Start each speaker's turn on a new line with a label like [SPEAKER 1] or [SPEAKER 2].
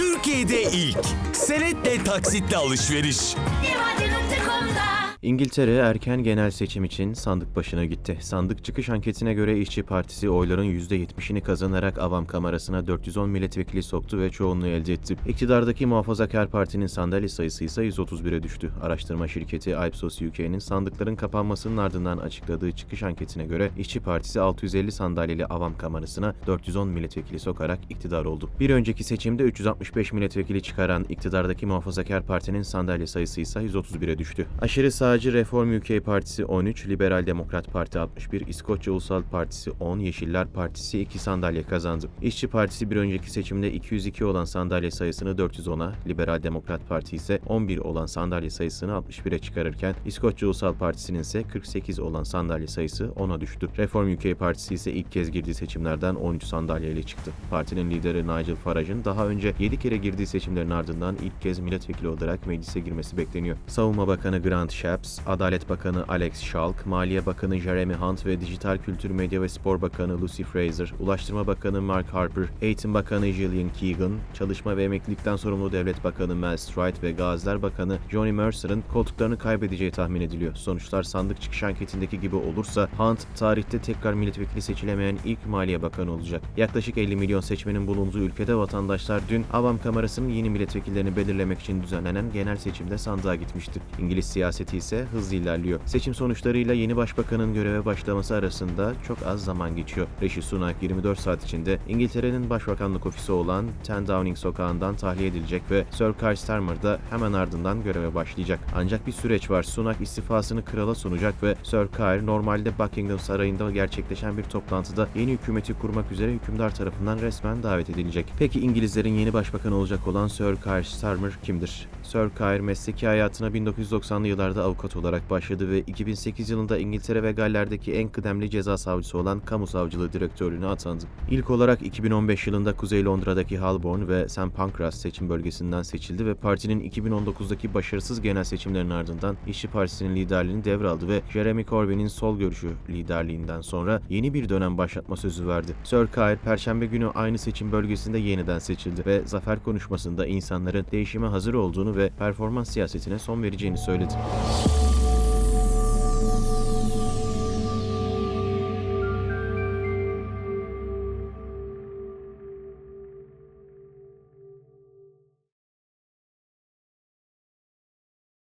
[SPEAKER 1] Türkiye'de ilk. Senetle taksitle alışveriş.
[SPEAKER 2] Divadenim.com'da
[SPEAKER 3] İngiltere erken genel seçim için sandık başına gitti. Sandık çıkış anketine göre İşçi Partisi oyların %70'ini kazanarak Avam Kamerası'na 410 milletvekili soktu ve çoğunluğu elde etti. İktidardaki Muhafazakar Parti'nin sandalye sayısı ise 131'e düştü. Araştırma şirketi Ipsos UK'nin sandıkların kapanmasının ardından açıkladığı çıkış anketine göre İşçi Partisi 650 sandalyeli Avam Kamerası'na 410 milletvekili sokarak iktidar oldu. Bir önceki seçimde 365 milletvekili çıkaran iktidardaki Muhafazakar Parti'nin sandalye sayısı ise 131'e düştü. Aşırı sağcı Reform UK Partisi 13, Liberal Demokrat Parti 61, İskoçya Ulusal Partisi 10, Yeşiller Partisi 2 sandalye kazandı. İşçi Partisi bir önceki seçimde 202 olan sandalye sayısını 410'a, Liberal Demokrat Parti ise 11 olan sandalye sayısını 61'e çıkarırken İskoçya Ulusal Partisi'nin ise 48 olan sandalye sayısı 10'a düştü. Reform UK Partisi ise ilk kez girdiği seçimlerden 13 sandalyeyle çıktı. Partinin lideri Nigel Farage'ın daha önce 7 kere girdiği seçimlerin ardından ilk kez milletvekili olarak meclise girmesi bekleniyor. Savunma Bakanı Grant Shapps, Adalet Bakanı Alex Schalk, Maliye Bakanı Jeremy Hunt ve Dijital Kültür Medya ve Spor Bakanı Lucy Fraser, Ulaştırma Bakanı Mark Harper, Eğitim Bakanı Gillian Keegan, Çalışma ve Emeklilikten Sorumlu Devlet Bakanı Mel Stride ve Gaziler Bakanı Johnny Mercer'ın koltuklarını kaybedeceği tahmin ediliyor. Sonuçlar sandık çıkış anketindeki gibi olursa Hunt tarihte tekrar milletvekili seçilemeyen ilk Maliye Bakanı olacak. Yaklaşık 50 milyon seçmenin bulunduğu ülkede vatandaşlar dün Avam Kamerası'nın yeni milletvekillerini belirlemek için düzenlenen genel seçimde sandığa gitmişti. İngiliz siyaseti ise hızlı ilerliyor. Seçim sonuçlarıyla yeni başbakanın göreve başlaması arasında çok az zaman geçiyor. Rishi Sunak 24 saat içinde İngiltere'nin başbakanlık ofisi olan 10 Downing sokağından tahliye edilecek ve Sir Keir Starmer da hemen ardından göreve başlayacak. Ancak bir süreç var. Sunak istifasını krala sunacak ve Sir Keir normalde Buckingham Sarayı'nda gerçekleşen bir toplantıda yeni hükümeti kurmak üzere hükümdar tarafından resmen davet edilecek. Peki İngilizlerin yeni başbakanı olacak olan Sir Keir Starmer kimdir? Sir Keir mesleki hayatına 1990'lı yıllarda avukat olarak başladı ve 2008 yılında İngiltere ve Galler'deki en kıdemli ceza savcısı olan kamu savcılığı direktörlüğüne atandı. İlk olarak 2015 yılında Kuzey Londra'daki Holborn ve St Pancras seçim bölgesinden seçildi ve partinin 2019'daki başarısız genel seçimlerin ardından İşçi Partisi'nin liderliğini devraldı ve Jeremy Corbyn'in sol görüşü liderliğinden sonra yeni bir dönem başlatma sözü verdi. Sir Keir, Perşembe günü aynı seçim bölgesinde yeniden seçildi ve zafer konuşmasında insanların değişime hazır olduğunu ve performans siyasetine son vereceğini söyledi.